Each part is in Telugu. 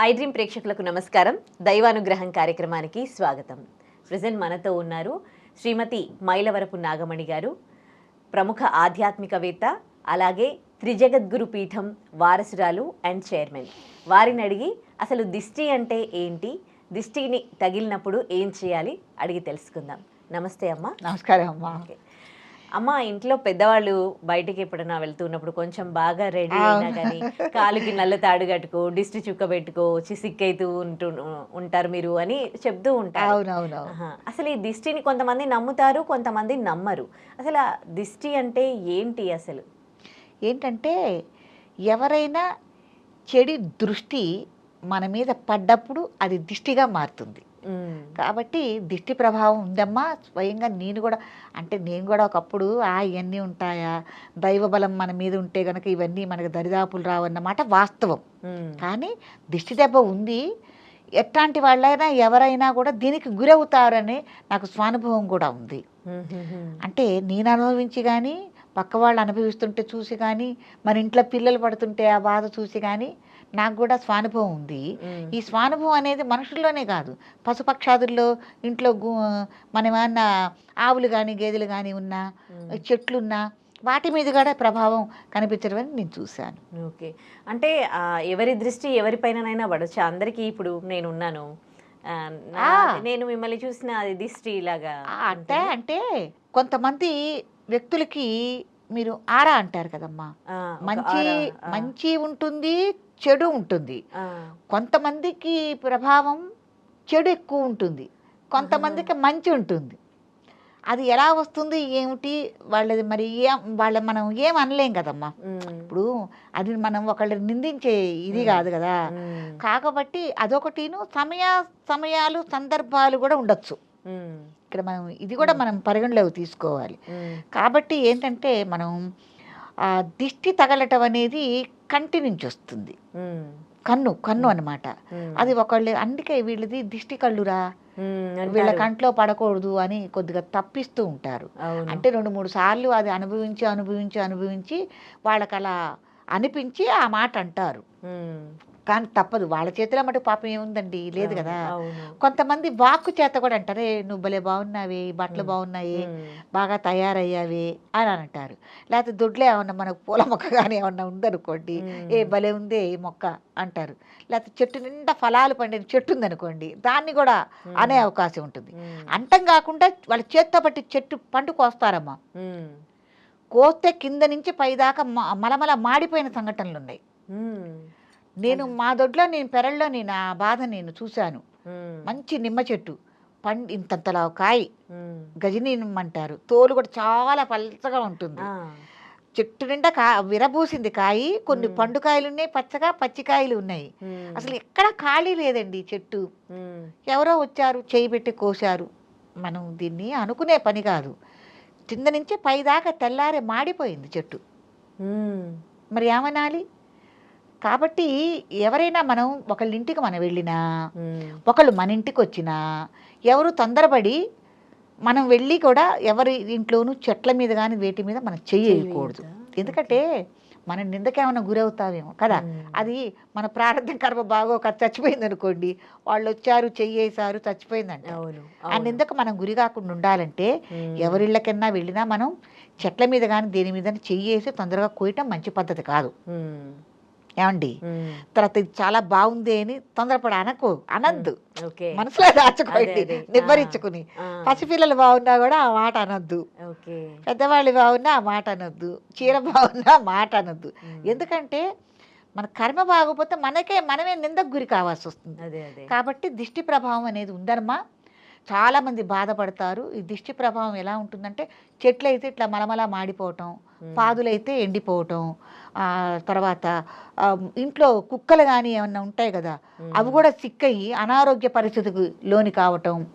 ఐ డ్రీమ్ ప్రేక్షకులకు నమస్కారం. దైవానుగ్రహం కార్యక్రమానికి స్వాగతం. ప్రజెంట్ మనతో ఉన్నారు శ్రీమతి మైలవరపు నాగమణి గారు ప్రముఖ ఆధ్యాత్మికవేత్త అలాగే త్రిజగద్గురు పీఠం వారసురాలు అండ్ చైర్మన్. వారిని అడిగి అసలు దిష్టి అంటే ఏంటి? దిష్టిని తగిలినప్పుడు ఏం చేయాలి? అడిగి తెలుసుకుందాం. నమస్తే అమ్మా. నమస్కారం అమ్మా. ఓకే. అమ్మ ఇంట్లో పెద్దవాళ్ళు బయటికి ఎప్పుడైనా వెళ్తున్నప్పుడు కొంచెం బాగా రెడీ అయినా కానీ కాలుకి నల్ల తాడు కట్టుకో డిస్టి చుక్క పెట్టుకో చిసిక్కైతూ ఉంటూ ఉంటారు మీరు అని చెప్తూ ఉంటారు. అసలు ఈ దిష్టిని కొంతమంది నమ్ముతారు కొంతమంది నమ్మరు అసలు ఆ దిష్టి అంటే ఏంటి అసలు ఏంటంటే ఎవరైనా చెడి దృష్టి మన మీద పడ్డప్పుడు అది దిష్టిగా మారుతుంది. కాబట్టి దిష్టి ప్రభావం ఉందమ్మా స్వయంగా నేను కూడా అంటే నేను కూడా ఒకప్పుడు ఆ ఇవన్నీ ఉంటాయా దైవ బలం మన మీద ఉంటే గనక ఇవన్నీ మనకు దరిదాపులు రావన్నమాట వాస్తవం. కానీ దిష్టి దెబ్బ ఉంది ఎట్లాంటి వాళ్ళైనా ఎవరైనా కూడా దీనికి గురవుతారని నాకు స్వానుభవం కూడా ఉంది. అంటే నేను అనుభవించి కానీ పక్క వాళ్ళు అనుభవిస్తుంటే చూసి కానీ మన ఇంట్లో పిల్లలు పడుతుంటే ఆ బాధ చూసి కానీ నాకు కూడా స్వానుభవం ఉంది. ఈ స్వానుభవం అనేది మనుషుల్లోనే కాదు. పశుపక్షాదుల్లో ఇంట్లో గు మనం ఏమన్నా ఆవులు కానీ గేదెలు కానీ ఉన్నా. చెట్లున్నా వాటి మీద కూడా ప్రభావం కనిపించడం అని నేను చూశాను. ఓకే. అంటే ఎవరి దృష్టి ఎవరిపైననైనా పడవచ్చు అందరికీ ఇప్పుడు నేను ఉన్నాను ఆ, నా- ఆ. నేను మిమ్మల్ని చూసిన అది దిష్టి ఇలాగా అంటే అంటే కొంతమంది వ్యక్తులకి మీరు ఆరా అంటారు కదమ్మా. మంచి మంచి ఉంటుంది చెడు ఉంటుంది. కొంతమందికి ప్రభావం చెడు ఎక్కువ ఉంటుంది. కొంతమందికి మంచి ఉంటుంది. అది ఎలా వస్తుంది ఏమిటి? వాళ్ళది మరి ఏం వాళ్ళ మనం ఏం అనలేం కదమ్మా. ఇప్పుడు అది మనం ఒకళ్ళని నిందించే ఇది కాదు కదా. కాకపోతే అదొకటిను సమయ సమయాలు సందర్భాలు కూడా ఉండొచ్చు. ఇక్కడ మనం ఇది కూడా మనం పరిగణలోకి తీసుకోవాలి. కాబట్టి ఏంటంటే మనం ఆ దిష్టి తగలటం అనేది కంటి నుంచి వస్తుంది కన్ను కన్ను అన్నమాట. ఉమ్, అది ఒకళ్ళు అందుకే వీళ్ళది దిష్టి కళ్ళురా. వీళ్ళ. కంట్లో పడకూడదు అని కొద్దిగా తప్పిస్తూ ఉంటారు. అంటే రెండు మూడు సార్లు అది అనుభవించి అనుభవించి అనుభవించి వాళ్ళకి అలా అనిపించి ఆ మాట అంటారు. కానీ తప్పదు. వాళ్ళ చేతిలో మటు పాపం ఏముందండి? లేదు కదా. కొంతమంది వాక్కు చేత కూడా అంటారే నువ్వు భలే బాగున్నావే బట్టలు. బాగున్నాయి బాగా తయారయ్యావే అని అంటారు. లేకపోతే దొడ్లో ఏమన్నా మనకు పూల మొక్క కానీ ఏమన్నా ఉందనుకోండి ఏ భలే ఉందే ఈ మొక్క అంటారు. లేకపోతే చెట్టు నిండా ఫలాలు పండిన చెట్టు ఉందనుకోండి దాన్ని కూడా అనే అవకాశం ఉంటుంది. అంతం కాకుండా వాళ్ళ చేత్తో పట్టి చెట్టు పండు కోస్తారమ్మా ఉమ్, కోస్తే కింద నుంచి పైదాకా మలమల మాడిపోయిన సంఘటనలు ఉన్నాయి నేను మా దొడ్లో నేను పెరల్లో నేను ఆ బాధ నేను చూశాను. మంచి నిమ్మ చెట్టు పండు ఇంతంతలా కాయ గజనీ నిమ్మ అంటారు తోలు కూడా చాలా పల్చగా ఉంటుంది. చెట్టు నిండా కా విరబూసింది కాయి కొన్ని. పండుకాయలు ఉన్నాయి పచ్చగా పచ్చికాయలు ఉన్నాయి. అసలు ఎక్కడ ఖాళీ లేదండి చెట్టు. ఎవరో వచ్చారు చేయి పెట్టి కోశారు. మనం దీన్ని అనుకునే పని కాదు. కింద నుంచి పైదాకా తెల్లారే మాడిపోయింది చెట్టు. మరి ఏమనాలి? కాబట్టి ఎవరైనా మనం ఒకళ్ళ ఇంటికి మనం వెళ్ళినా ఒకళ్ళు మన ఇంటికి వచ్చినా ఎవరు తొందరపడి మనం వెళ్ళి కూడా ఎవరి ఇంట్లోనూ చెట్ల మీద కానీ వేటి మీద మనం చెయ్యకూడదు. చెయ్యొద్దా? ఎందుకంటే మన నిందకేమైనా గురవుతావేమో కదా? అది మన ప్రారంభ కర్మ బాగోక చచ్చిపోయింది అనుకోండి వాళ్ళు వచ్చారు చెయ్యేశారు చచ్చిపోయిందంట. అవును ఆ. నిందకు మనం గురి కాకుండా ఉండాలంటే ఎవరిళ్ళకన్నా వెళ్ళినా మనం చెట్ల మీద కానీ దేని మీద చెయ్యేసి తొందరగా కోయటం మంచి పద్ధతి కాదు. ఏమండి? తర్వాత ఇది చాలా బాగుంది అని తొందరపడి అనకు అనద్దు. మనసులో దాచుకోండి. నిబ్బరించుకుని. పసిపిల్లలు బాగున్నా కూడా ఆ మాట అనొద్దు. పెద్దవాళ్ళు బాగున్నా ఆ మాట అనొద్దు. చీర బాగున్నా మాట అనొద్దు. ఎందుకంటే మన కర్మ బాగోపోతే మనకే మనమే నిందకు గురి కావాల్సి వస్తుంది. కాబట్టి దిష్టి ప్రభావం అనేది ఉందన్నమా చాలామంది బాధపడతారు. ఈ దిష్టి ప్రభావం ఎలా ఉంటుందంటే చెట్లు అయితే ఇట్లా మలమల మాడిపోవటం పాదులైతే ఎండిపోవటం తర్వాత ఇంట్లో కుక్కలు కానీ ఏమన్నా ఉంటాయి కదా అవి కూడా సిక్కయి అనారోగ్య పరిస్థితికి లోని కావటం.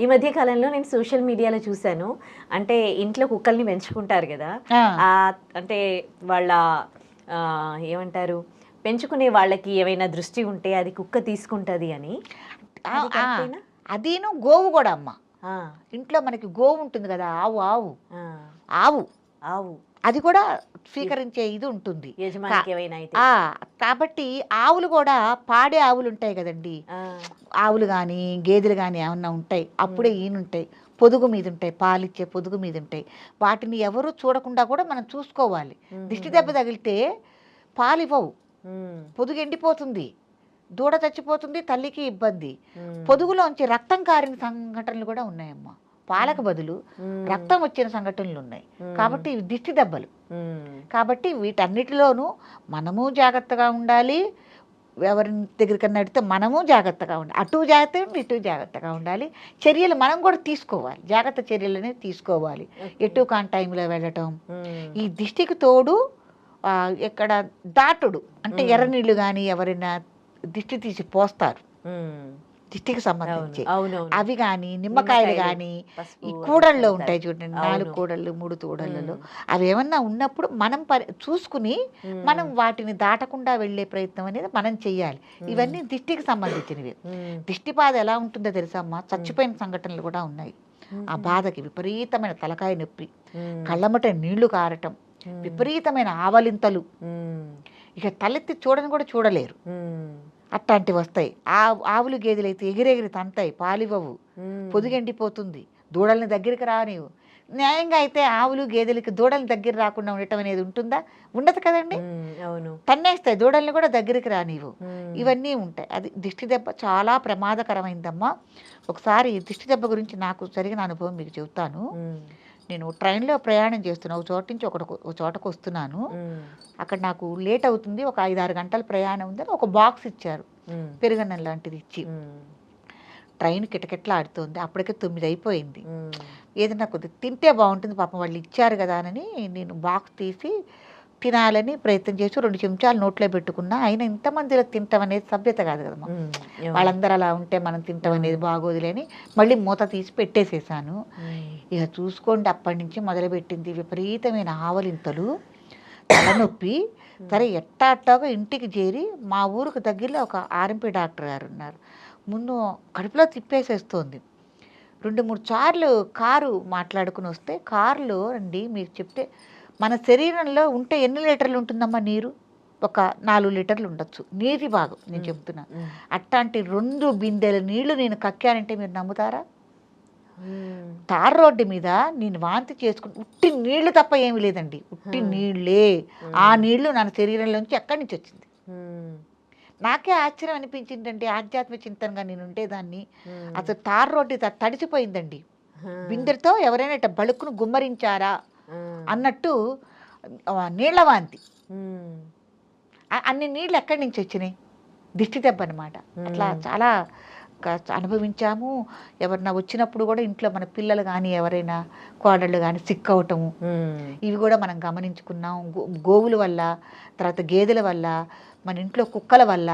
ఈ మధ్య కాలంలో నేను సోషల్ మీడియాలో చూశాను. అంటే ఇంట్లో కుక్కల్ని పెంచుకుంటారు కదా అంటే వాళ్ళ ఏమంటారు పెంచుకునే వాళ్ళకి ఏమైనా దృష్టి ఉంటే అది కుక్క తీసుకుంటది అని? అదీను గోవు కూడా అమ్మ. ఆ, ఇంట్లో మనకి గోవు ఉంటుంది కదా ఆవు ఆవు. ఆవు. ఆవు. అది కూడా స్వీకరించే ఇది ఉంటుంది. కాబట్టి ఆవులు కూడా పాడే ఆవులు ఉంటాయి కదండి. ఆవులు కానీ గేదెలు కానీ ఏమన్నా ఉంటాయి అప్పుడే ఈనుంటాయి. పొదుగు మీద ఉంటాయి పాలిచ్చే పొదుగు మీద ఉంటాయి. వాటిని ఎవరు చూడకుండా కూడా మనం చూసుకోవాలి. దిష్టి దెబ్బ తగిలితే పాలు ఇవ్వవు. పొదుగు ఎండిపోతుంది. దూడ చచ్చిపోతుంది తల్లికి ఇబ్బంది. పొదుగులోంచి రక్తం కారిన సంఘటనలు కూడా ఉన్నాయమ్మా. పాలకు బదులు. రక్తం వచ్చిన సంఘటనలు ఉన్నాయి. కాబట్టి ఇవి దిష్టి దెబ్బలు. కాబట్టి వీటన్నిటిలోనూ మనము జాగ్రత్తగా ఉండాలి ఎవరి దగ్గరికన్నా అడిగితే మనము జాగ్రత్తగా ఉండాలి అటు జాగ్రత్తగా ఉండి ఇటు జాగ్రత్తగా ఉండాలి చర్యలు మనం కూడా తీసుకోవాలి జాగ్రత్త చర్యలు అనేది తీసుకోవాలి. ఎటు కాని టైంలో వెళ్ళటం. ఈ దిష్టికి తోడు ఇక్కడ దాటుడు అంటే. ఎర్ర నీళ్ళు కానీ ఎవరైనా దిష్టి తీసి పోస్తారు. దిష్టికి సంబంధించి అవి కానీ నిమ్మకాయలు కానీ ఈ కూడల్లో. ఉంటాయి చూడండి. నాలుగు కూడళ్ళు మూడు కూడళ్ళలో మ్మ్. అవి ఏమన్నా ఉన్నప్పుడు మనం చూసుకుని. మనం వాటిని దాటకుండా వెళ్ళే ప్రయత్నం అనేది మనం చెయ్యాలి ఇవన్నీ దిష్టికి సంబంధించినవి. దిష్టి బాధ ఎలా ఉంటుందో తెలుసా అమ్మా చచ్చిపోయిన సంఘటనలు కూడా ఉన్నాయి ఆ బాధకి విపరీతమైన తలకాయ నొప్పి. కళ్ళమట నీళ్ళు కారటం. విపరీతమైన ఆవలింతలు. ఇక తలెత్తి చూడని కూడా చూడలేరు. అట్లాంటివి వస్తాయి. ఆ ఆవులు గేదెలు అయితే ఎగిరెగిరి తంతాయి పాలివ్వవు. పొదుగెండిపోతుంది. దూడల్ని దగ్గరికి రానివు న్యాయంగా అయితే ఆవులు గేదెలకి దూడల్ని దగ్గర రాకుండా ఉండటం అనేది ఉంటుందా? ఉండదు కదండి. అవును. తన్నేస్తాయి దూడల్ని కూడా దగ్గరికి రానివ్వు. ఇవన్నీ ఉంటాయి. అది దిష్టి దెబ్బ చాలా ప్రమాదకరమైందమ్మా. ఒకసారి దిష్టి దెబ్బ గురించి నాకు జరిగిన అనుభవం మీకు చెబుతాను. నేను ట్రైన్లో ప్రయాణం చేస్తున్నా ఒక చోట నుంచి ఒకటి ఒక చోటకు వస్తున్నాను. అక్కడ నాకు లేట్ అవుతుంది ఒక ఐదు ఆరు గంటల ప్రయాణం ఉందని ఒక బాక్స్ ఇచ్చారు. పెరుగన్నం లాంటిది ఇచ్చి. ట్రైన్ కిటకిటలాడుతోంది అప్పటికే తొమ్మిది అయిపోయింది మ్మ్. ఏదైనా కొద్దిగా తింటే బాగుంటుంది పాపం వాళ్ళు ఇచ్చారు కదా అని నేను బాక్స్ తీసి తినాలని ప్రయత్నం చేసి రెండు చెంచాలు నోట్లో పెట్టుకున్నా అయినా ఇంతమందిలో తింటాం అనేది సభ్యత కాదు కదమ్మా. వాళ్ళందరూ అలా ఉంటే మనం తింటాం అనేది బాగోదులే అని మళ్ళీ మూత తీసి పెట్టేసేసాను. ఇక చూసుకోండి అప్పటి నుంచి మొదలుపెట్టింది విపరీతమైన ఆవలింతలు తలనొప్పి. సరే ఎట్టా అట్టాగా ఇంటికి చేరి మా ఊరికి దగ్గరలో ఒక ఆర్ఎంపీ డాక్టర్ గారు ఉన్నారు. ముందు కడుపులో తిప్పేసేస్తోంది. రెండు మూడు సార్లు కారు మాట్లాడుకుని వస్తే కారులో అండి మీకు చెప్తే మన శరీరంలో ఉంటే ఎన్ని లీటర్లు ఉంటుందమ్మా నీరు ఒక నాలుగు లీటర్లు ఉండొచ్చు నీటి భాగం నేను. చెప్తున్నా. అట్లాంటి రెండు బిందెల నీళ్ళు నేను కక్కానంటే మీరు నమ్ముతారా మ్మ్. తార్ రోడ్డు మీద నేను వాంతి చేసుకుని ఉట్టి నీళ్ళు తప్ప ఏమీ లేదండి ఉట్టి. నీళ్ళే ఆ నీళ్ళు నా శరీరంలోంచి ఎక్కడి నుంచి వచ్చింది. నాకే ఆశ్చర్యం అనిపించిందండి ఆధ్యాత్మిక చింతనగా నేను ఉండేదాన్ని. అసలు తార్ రోడ్డు త- తడిసిపోయిందండి మ్మ్. బిందెలతో ఎవరైనా ఇట్ట బలుక్కును గుమ్మరించారా మ్మ్. అన్నట్టు నీళ్ళ వాంతి అన్ని నీళ్ళు ఎక్కడి నుంచి వచ్చినాయి? దిష్టి దెబ్బ అనమాట అట్లా. చాలా అనుభవించాము ఎవరన్నా వచ్చినప్పుడు కూడా ఇంట్లో మన పిల్లలు కానీ ఎవరైనా కోడళ్ళు కానీ సిక్ అవటము. ఇవి కూడా మనం గమనించుకున్నాం గోవుల వల్ల తర్వాత గేదెల వల్ల మన ఇంట్లో కుక్కల వల్ల.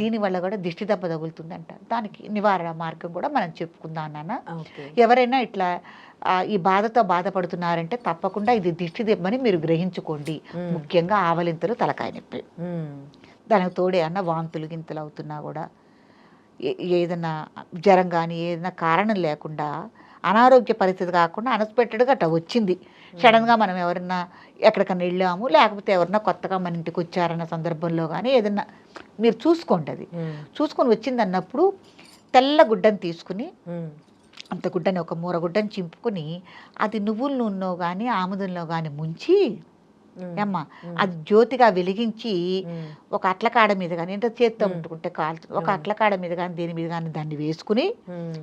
దీని వల్ల కూడా దిష్టి దెబ్బ తగులుతుందంట దానికి నివారణ మార్గం కూడా మనం చెప్పుకుందాం నాన్న ఎవరైనా ఇట్లా ఈ బాధతో బాధపడుతున్నారంటే తప్పకుండా ఇది దిష్టి దెబ్బని మీరు గ్రహించుకోండి. ముఖ్యంగా ఆవలింతలు తలకాయ నొప్పి. దానికి తోడే అన్న వాంతులు గింతలు అవుతున్నా కూడా ఏదైనా జ్వరం కానీ ఏదైనా కారణం లేకుండా అనారోగ్య పరిస్థితి కాకుండా అన్ఎక్స్పెక్టెడ్గా అట్లా వచ్చింది సడన్గా మనం ఎవరన్నా ఎక్కడికన్నా వెళ్ళాము లేకపోతే ఎవరన్నా కొత్తగా మన ఇంటికి వచ్చారన్న సందర్భంలో కానీ ఏదన్నా మీరు చూసుకోండి అది. చూసుకొని వచ్చింది అన్నప్పుడు తెల్ల గుడ్డని తీసుకుని. అంత గుడ్డని ఒక మూర గుడ్డని చింపుకొని అది నువ్వుల నూనెలో కానీ ఆముదంలో కానీ ముంచి మ్మ్. అమ్మ మ్మ్. అది జ్యోతిగా వెలిగించి. ఒక అట్లకాడ మీద కానీ అంటే చేత్తో. ముట్టుకుంటే కాలుతుంది ఒక. అట్లకాడ మీద కానీ దేని మీద కానీ దాన్ని వేసుకుని.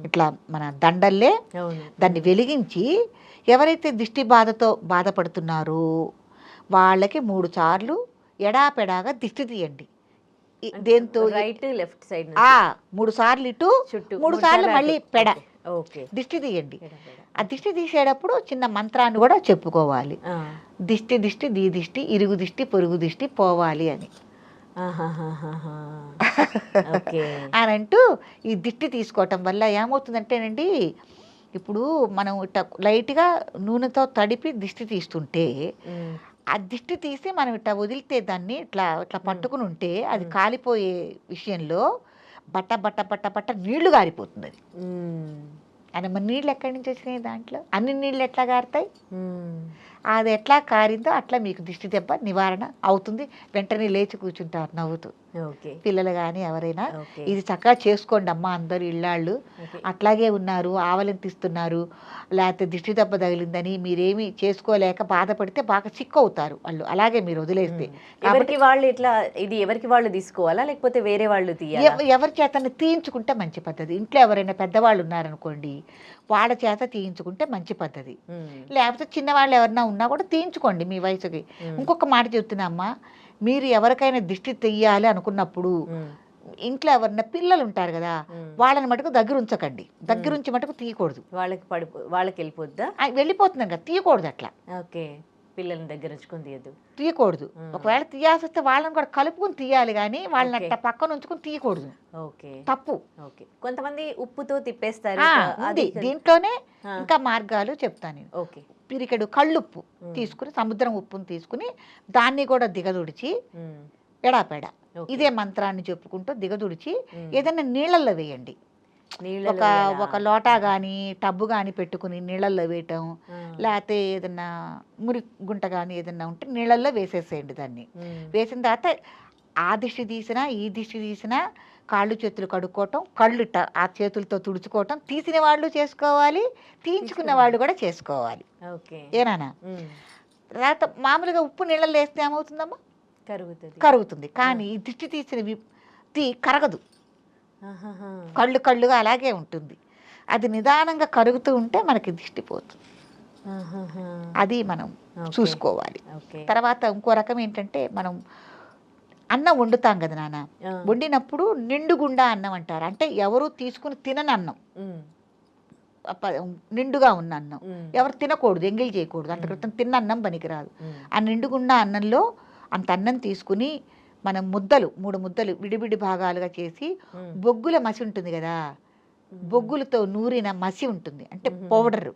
ఇట్లా మన దండల్లే దాన్ని వెలిగించి ఎవరైతే దిష్టి బాధతో బాధపడుతున్నారో వాళ్ళకి మూడు సార్లు ఎడాపెడాగా దిష్టి తీయండి దేంతో రైట్ లెఫ్ట్ సైడ్ ఆ మూడు సార్లు ఇటు చుట్టూ మూడు సార్లు మళ్ళీ పెడ ఓకే. దిష్టి తీయండి. ఆ దిష్టి తీసేటప్పుడు చిన్న మంత్రాన్ని కూడా చెప్పుకోవాలి. దిష్టి దిష్టి దీ దిష్టి ఇరుగు దిష్టి పొరుగు దిష్టి పోవాలి అని. అని అంటూ ఈ దిష్టి తీసుకోవటం వల్ల ఏమవుతుందంటేనండి ఇప్పుడు మనం ఇట్లా లైట్గా నూనెతో తడిపి దిష్టి తీస్తుంటే ఆ దిష్టి తీసి మనం ఇట్లా వదిలితే దాన్ని ఇట్లా ఇట్లా పట్టుకుని ఉంటే అది. కాలిపోయే విషయంలో బట్ట బట్ట బట్ట బట్ట నీళ్ళు గారిపోతుంది అది. అని మరి నీళ్ళు ఎక్కడి నుంచి వచ్చినాయి దాంట్లో? అన్ని నీళ్ళు ఎట్లా గారుతాయి? అది ఎట్లా కారిందో అట్లా మీకు దిష్టి దెబ్బ నివారణ అవుతుంది. వెంటనే లేచి కూర్చుంటారు నవ్వుతూ. పిల్లలు కానీ ఎవరైనా ఇది చక్కగా చేసుకోండి అమ్మ అందరు ఇళ్ళాళ్ళు. అట్లాగే ఉన్నారు ఆవలింతిస్తున్నారు లేకపోతే దిష్టి దెబ్బ తగిలిందని మీరేమి చేసుకోలేక బాధపడితే బాగా సిక్ అవుతారు వాళ్ళు. అలాగే మీరు వదిలేస్తే. ఎవరికి వాళ్ళు ఇట్లా ఇది ఎవరికి వాళ్ళు తీసుకోవాలా? లేకపోతే వేరే వాళ్ళు ఎవరి చేత తీయించుకుంటే మంచి పద్ధతి. ఇంట్లో ఎవరైనా పెద్దవాళ్ళు ఉన్నారనుకోండి వాళ్ళ చేత తీయించుకుంటే మంచి పద్ధతి. లేకపోతే చిన్నవాళ్ళు ఎవరన్నా ఉన్నా కూడా తీయించుకోండి మీ వయసుకి. ఇంకొక మాట చెప్తున్నా అమ్మా మీరు ఎవరికైనా దిష్టి తెయ్యాలి అనుకున్నప్పుడు. ఇంట్లో ఎవరన్నా పిల్లలు ఉంటారు కదా. వాళ్ళని మటుకు దగ్గర ఉంచకండి. దగ్గర ఉంచి మటుకు తీయకూడదు. వాళ్ళకి పడిపో వాళ్ళకి వెళ్ళిపోద్దా? వెళ్ళిపోతున్నాం కదా తీయకూడదు అట్లా. ఓకే పిల్లల్ని దగ్గర ఉంచుకొని తీయద్దు. తీయకూడదు. ఒకవేళ తీయాల్సి వస్తే వాళ్ళని కూడా కలుపుకుని తీయాలి కానీ వాళ్ళని. అట్లా పక్కన ఉంచుకుని తీయకూడదు. ఓకే. తప్పు. ఓకే. కొంతమంది ఉప్పుతో తిప్పేస్తారు అది దీంట్లోనే ఇంకా మార్గాలు చెప్తాను ఓకే. పిరికెడు కళ్ళుప్పు. తీసుకుని సముద్రం ఉప్పుని తీసుకుని దాన్ని కూడా దిగదుడిచి. ఎడాపెడ. ఇదే మంత్రాన్ని చెప్పుకుంటూ దిగదుడిచి. ఏదైనా నీళ్ళల్లో వేయండి ఒక? ఒక లోటా కానీ టబ్బు కానీ పెట్టుకుని నీళ్ళల్లో వేయటం. లేకపోతే ఏదన్నా మురి గుంట కానీ ఏదన్నా ఉంటే నీళ్ళల్లో వేసేసేయండి దాన్ని. వేసిన తర్వాత ఆ దిష్టి తీసినా ఈ దిష్టి తీసినా కాళ్ళు చేతులు కడుక్కోవటం కళ్ళు ఆ చేతులతో తుడుచుకోవటం తీసిన వాళ్ళు చేసుకోవాలి తీయించుకున్న వాళ్ళు కూడా చేసుకోవాలి. ఓకే. ఏనానా. తర్వాత మామూలుగా ఉప్పు నీళ్ళల్లో వేస్తే ఏమవుతుందమ్మా? కరుగుతుంది. కరుగుతుంది. కానీ ఈ దిష్టి తీసిన తీ కరగదు. కళ్ళు కళ్ళుగా అలాగే ఉంటుంది. అది నిదానంగా కరుగుతూ ఉంటే మనకి దిష్టి పోతుంది. అది మనం. చూసుకోవాలి. తర్వాత ఇంకో రకం ఏంటంటే మనం అన్నం వండుతాం కదా నాన్న. వండినప్పుడు నిండుగుండా అన్నం అంటారు అంటే ఎవరు తీసుకుని తినని అన్నం నిండుగా ఉన్న అన్నం. ఎవరు తినకూడదు ఎంగిల్ చేయకూడదు అంత క్రితం తిన్న అన్నం పనికిరాదు. ఆ నిండుగుండా అన్నంలో అంత అన్నం తీసుకుని మనం ముద్దలు మూడు ముద్దలు విడివిడి భాగాలుగా చేసి. బొగ్గుల మసి ఉంటుంది కదా బొగ్గులతో నూరిన మసి ఉంటుంది అంటే. పౌడర్.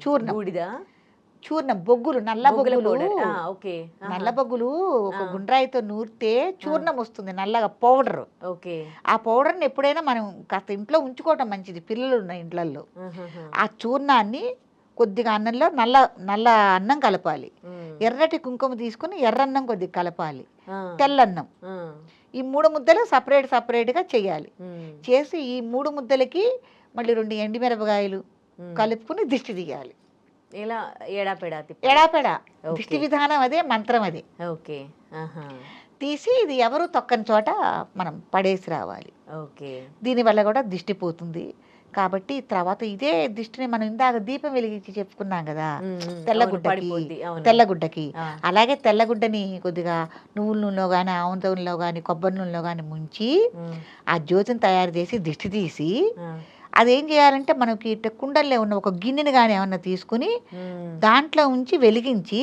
చూర్ణం. చూర్ణ బొగ్గులు నల్ల బొగ్గుల ఓకే. నల్ల బొగ్గులు ఒక. గుండ్రాయితో నూరితే చూర్ణం వస్తుంది నల్లగా పౌడర్ ఓకే ఆ పౌడర్ని ఎప్పుడైనా మనం కాస్త ఇంట్లో ఉంచుకోవటం మంచిది పిల్లలు ఉన్న ఇండ్లల్లో. ఆ చూర్ణాన్ని కొద్దిగా అన్నంలో నల్ల నల్ల అన్నం కలపాలి. ఎర్రటి కుంకుమ తీసుకుని ఎర్రన్నం కొద్దిగా కలపాలి. తెల్లన్నం. ఈ మూడు ముద్దలు సపరేట్ సపరేట్గా చేయాలి. చేసి ఈ మూడు ముద్దలకి మళ్ళీ రెండు ఎండిమిరపకాయలు. కలుపుకుని దిష్టి తీయాలి ఎడాపెడా ఓకే. దిష్టి విధానం అదే మంత్రం అదే ఓకే. తీసి ఇది ఎవరు తొక్కని చోట మనం పడేసి రావాలి ఓకే దీనివల్ల కూడా దిష్టి పోతుంది కాబట్టి తర్వాత ఇదే దిష్టిని మనం ఇందాక దీపం వెలిగించి చెప్పుకున్నాం కదా తెల్లగుడ్డకి. తెల్లగుడ్డకి. అలాగే తెల్లగుడ్డని కొద్దిగా నువ్వుల నూనెలో కానీ నూనెలో కానీ కొబ్బరి నూనెలో కానీ ముంచి. ఆ జ్యోతిని తయారు చేసి దిష్టి తీసి. అదేం చేయాలంటే మనకి కుండల్లో ఉన్న ఒక గిన్నెని కానీ ఏమన్నా తీసుకుని. దాంట్లో ఉంచి వెలిగించి.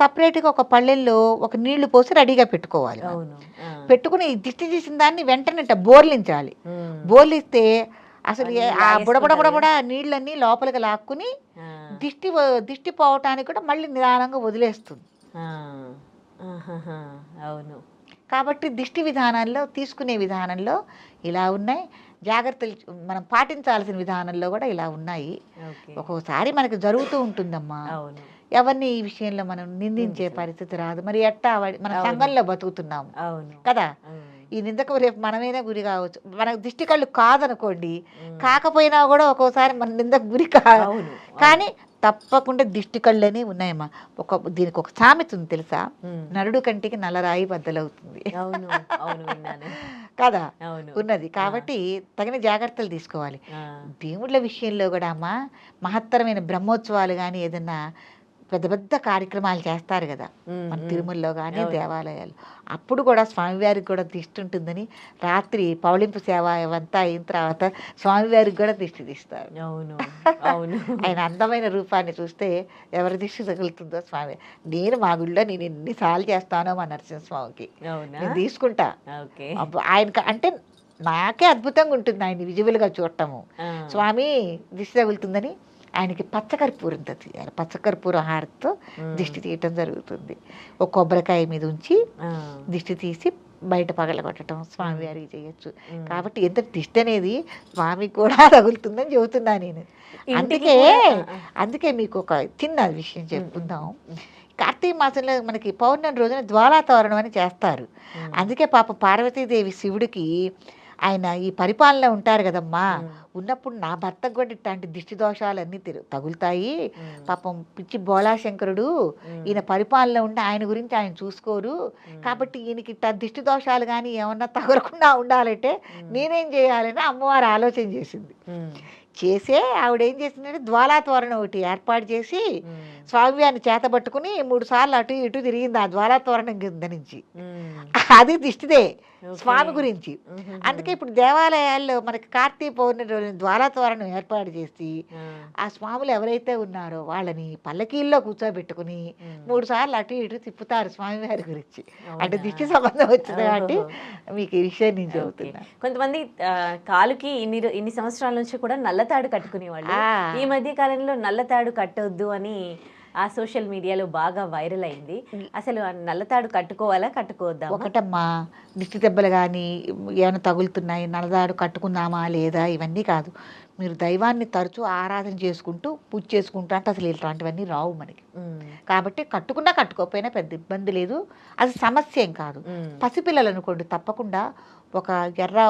సపరేట్గా ఒక పళ్ళెల్లో ఒక నీళ్ళు పోసి రెడీగా పెట్టుకోవాలి. పెట్టుకుని దిష్టి తీసిన దాన్ని వెంటనే బోర్లించాలి. బోర్లిస్తే అసలు ఆ బుడబుడబుడబుడ నీళ్ళన్నీ లోపలికి లాక్కుని. దిష్టి దిష్టి పోవటానికి కూడా మళ్ళీ నిదానంగా వదిలేస్తుంది. అవును కాబట్టి దిష్టి విధానాల్లో తీసుకునే విధానంలో ఇలా ఉన్నాయి జాగ్రత్తలు మనం పాటించాల్సిన విధానంలో కూడా ఇలా ఉన్నాయి. ఒక్కోసారి మనకు జరుగుతూ ఉంటుందమ్మా. ఎవరిని ఈ విషయంలో మనం నిందించే. పరిస్థితి రాదు. మరి ఎట్టా మన. సంఘంలో బతుకుతున్నాము. కదా. ఈ నిందకు రేపు మనమైనా గురి కావచ్చు. మనకు దిష్టి కళ్ళు కాదనుకోండి. కాకపోయినా కూడా ఒక్కోసారి మన నిందకు గురి కా అవును. కానీ తప్పకుండా దిష్టి కళ్ళని ఉన్నాయమ్మా. ఒక దీనికి ఒక సామెత ఉంది తెలుసా. నరుడు కంటికి నల్లరాయి బద్దలవుతుంది. అవును అవును విన్నాను. కదా? అవును. ఉన్నది. కాబట్టి తగిన జాగ్రత్తలు తీసుకోవాలి. దేవుళ్ళ విషయంలో కూడా అమ్మ మహత్తరమైన బ్రహ్మోత్సవాలు కానీ ఏదన్నా పెద్ద పెద్ద కార్యక్రమాలు చేస్తారు కదా. మన. తిరుమలలో కానీ. దేవాలయాలు. అప్పుడు కూడా స్వామివారికి కూడా దిష్టి ఉంటుందని రాత్రి పౌళింపు సేవ ఇవంతా అయిన తర్వాత స్వామివారికి కూడా దిష్టి తీస్తారు. అవును. అవును. ఆయన అందమైన రూపాన్ని చూస్తే ఎవరి దిష్టి తగులుతుందో స్వామి. నేను మా గుళ్ళో నేను ఎన్నిసార్లు చేస్తానో మా నరసింహస్వామికి. నేను తీసుకుంటా. ఆయనకి అంటే నాకే అద్భుతంగా ఉంటుంది ఆయన విజువల్గా చూడటము. స్వామి దిష్టి తగులుతుందని ఆయనకి పచ్చకర్పూరం తీయాలి పచ్చకర్పూరం హారతితో. దిష్టి తీయటం జరుగుతుంది. ఒక కొబ్బరికాయ మీద ఉంచి. దిష్టి తీసి బయట పగలగొట్టడం స్వామివారికి చేయొచ్చు. కాబట్టి ఎంత దిష్టి అనేది స్వామికి కూడా తగులుతుందని చెబుతున్నా నేను. అందుకే అందుకే మీకు ఒక చిన్న విషయం చెప్పుకుందాం. కార్తీక మాసంలో మనకి పౌర్ణమి రోజున జ్వాలాతోరణం అని చేస్తారు. అందుకే పాప పార్వతీదేవి శివుడికి ఆయన ఈ పరిపాలన ఉంటారు కదమ్మా మ్మ్. ఉన్నప్పుడు నా భర్తకు కూడా ఇట్లాంటి దిష్టి దోషాలన్నీ తిరు తగులుతాయి. పాపం పిచ్చి బోళాశంకరుడు. ఈయన పరిపాలన ఉండి ఆయన గురించి ఆయన చూసుకోరు. కాబట్టి ఈయనకి ఇట్లా దిష్టి దోషాలు కానీ ఏమన్నా తగలకుండా ఉండాలంటే నేనేం చేయాలని అమ్మవారు ఆలోచన చేసింది. చేసే ఆవిడ ఏం చేసిందంటే ద్వాలా తోరణం ఒకటి ఏర్పాటు చేసి. స్వామివారిని చేతబట్టుకుని మూడు సార్లు అటు ఇటు తిరిగింది ఆ ద్వాలా తోరణం కింద నుంచి. అది దిష్టిదే. స్వామి గురించి. అందుకే ఇప్పుడు దేవాలయాల్లో మనకి కార్తీక పౌర్ణమి రోజున ద్వాలా తోరణం ఏర్పాటు చేసి ఆ. స్వాములు ఎవరైతే ఉన్నారో వాళ్ళని పల్లకీల్లో కూర్చోబెట్టుకుని. మూడు సార్లు అటు ఇటు తిప్పుతారు స్వామివారి గురించి అంటే? దిష్టి సంబంధం వచ్చింది కాబట్టి. మీకు ఈ విషయం కొంతమంది కాలుకి ఇన్ని ఇన్ని సంవత్సరాల నుంచి కూడా నల్లతాడు కట్టుకునేవాళ్ళు. ఈ మధ్య కాలంలో నల్లతాడు కట్టొద్దు అని ఆ సోషల్ మీడియాలో బాగా వైరల్ అయింది. అసలు నల్లతాడు కట్టుకోవాలా కట్టుకోవద్దా ఒకటమ్మా దిష్టి దెబ్బలు కానీ ఏమైనా తగులుతున్నాయి నలదాడు కట్టుకుందామా లేదా ఇవన్నీ కాదు. మీరు దైవాన్ని తరచూ ఆరాధన చేసుకుంటూ పూజ చేసుకుంటూ అంటే అసలు ఇట్లాంటివన్నీ రావు మనకి. కాబట్టి కట్టుకున్నా కట్టుకోకపోయినా పెద్ద ఇబ్బంది లేదు. అది సమస్య ఏం కాదు. పసిపిల్లలు అనుకోండి తప్పకుండా ఒక ఎర్ర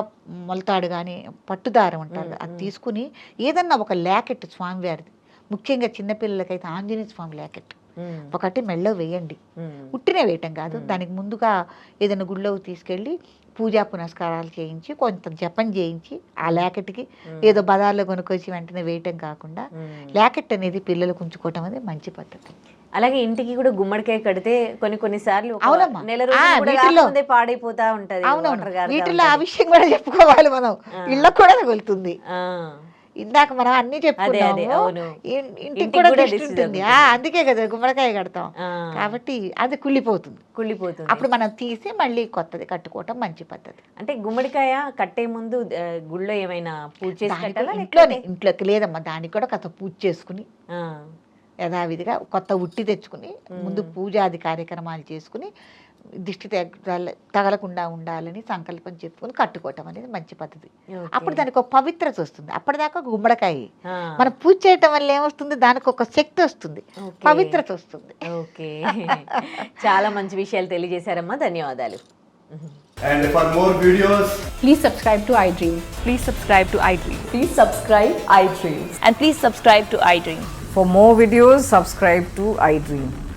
మొలతాడు కానీ పట్టుదారం మ్మ్, అది. తీసుకుని ఏదన్నా ఒక లేకెట్ స్వామివారిది ముఖ్యంగా చిన్నపిల్లలకైతే ఆంజనేయ స్వామి లేకెట్. ఒకటి మెళ్ళో వేయండి. ఉట్టినే వేయటం కాదు. దానికి ముందుగా ఏదైనా గుళ్ళోకి తీసుకెళ్ళి పూజా పునస్కారాలు చేయించి కొంత జపం చేయించి ఆ లేకెట్కి ఏదో బజార్లో కొనుక్కొచ్చి వెంటనే వేయటం కాకుండా లేకెట్ అనేది పిల్లలకు ఉంచుకోవటం అనేది మంచి పద్ధతి. అలాగే ఇంటికి కూడా గుమ్మడికాయ కడితే కొన్ని కొన్ని సార్లు ఒక అవునమ్మా. నెల రోజులు పాడైపోతా ఉంటది వీటిల్లో ఆ. విషయం కూడా చెప్పుకోవాలి మనం. ఇళ్ళకు కూడా తగులుతుంది. ఇందాక మనం అన్ని చెప్పుకున్నాము. ఇంటికి కూడా దిష్టి ఉంటుంది. అందుకే కదా గుమ్మడికాయ కడతాం. కాబట్టి అది కుళ్ళిపోతుంది. కుళ్ళిపోతుంది. అప్పుడు మనం తీసి మళ్ళీ కొత్తది కట్టుకోవటం మంచి పద్ధతి. అంటే గుమ్మడికాయ కట్టే ముందు గుళ్ళో ఏమైనా పూజ ఇంట్లోనే ఇంట్లోకి లేదమ్మా. దానికి కూడా కొత్త పూజ చేసుకుని యథావిధిగా కొత్త ఉట్టి తెచ్చుకుని ముందు. పూజాది కార్యక్రమాలు చేసుకుని దిష్టి తగల తగలకుండా ఉండాలని సంకల్పం చెప్పుకొని కట్టుకోవటం అనేది మంచి పద్ధతి. అప్పుడు దానికి ఒక పవిత్రత వస్తుంది అప్పటిదాకా గుమ్మడికాయ మనం పూజ చేయటం వల్ల ఏమొస్తుంది దానికి ఒక శక్తి వస్తుంది. పవిత్రత వస్తుంది ఓకే చాలా మంచి విషయాలు తెలియజేశారమ్మా ధన్యవాదాలు And for more videos, Please subscribe to iDream. Please subscribe to iDream. Please subscribe iDream. And please subscribe to iDream. For more videos, subscribe to iDream.